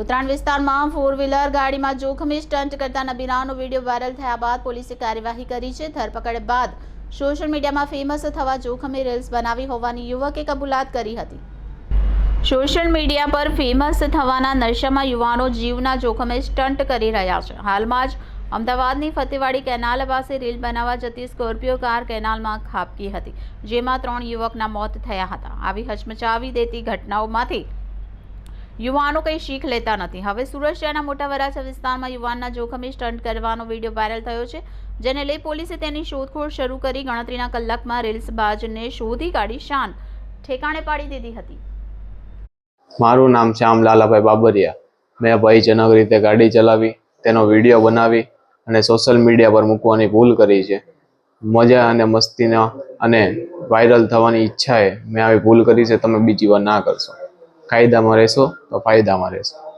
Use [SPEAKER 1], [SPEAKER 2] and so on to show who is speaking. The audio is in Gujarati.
[SPEAKER 1] ઉત્તરાયણ વિસ્તારમાં ફોર વ્હીલર ગાડીમાં જોખમી સ્ટન્ટ કરતા નબીરાનો વીડિયો વાયરલ થયા બાદ પોલીસે કાર્યવાહી કરી છે. ધરપકડ બાદ સોશિયલ મીડિયામાં ફેમસ થવા જોખમી રીલ્સ બનાવી હોવાની યુવકે કબૂલાત કરી હતી. સોશિયલ મીડિયા પર ફેમસ થવાના નશામાં યુવાનો જીવના જોખમે સ્ટન્ટ કરી રહ્યા છે. હાલમાં જ અમદાવાદની ફતેવાડી કેનાલ પાસે રીલ બનાવવા જતી સ્કોર્પિયો કાર કેનાલમાં ખાબકી હતી, જેમાં ત્રણ યુવકના મોત થયા હતા. આવી હચમચાવી દેતી ઘટનાઓમાંથી યુવાનો કંઈ શીખ લેતા નથી. હવે સુરત શહેરના મોટા વરાછા વિસ્તારમાં યુવાનના જોખમી સ્ટન્ટ કરવાનો વીડિયો વાયરલ થયો છે, જેને લઈ પોલીસે તેની શોધખોળ શરૂ કરી ગણતરીના કલાકમાં રીલ્સ બાજને શોધી કાઢી શાન ઠેકાણે પાડી દીધી હતી.
[SPEAKER 2] મારું નામ શ્યામ લાલાભાઈ બાબરિયા. મેં ભયજનક રીતે ગાડી ચલાવી, તેનો વીડિયો બનાવી અને સોશિયલ મીડિયા પર મૂકવાની ભૂલ કરી છે. મજા અને મસ્તીના અને વાયરલ થવાની ઈચ્છાએ મેં આવી ભૂલ કરી છે, તમે બીજી વાર ના કરશો. કાયદામાં રહેશો તો ફાયદામાં રહેશો.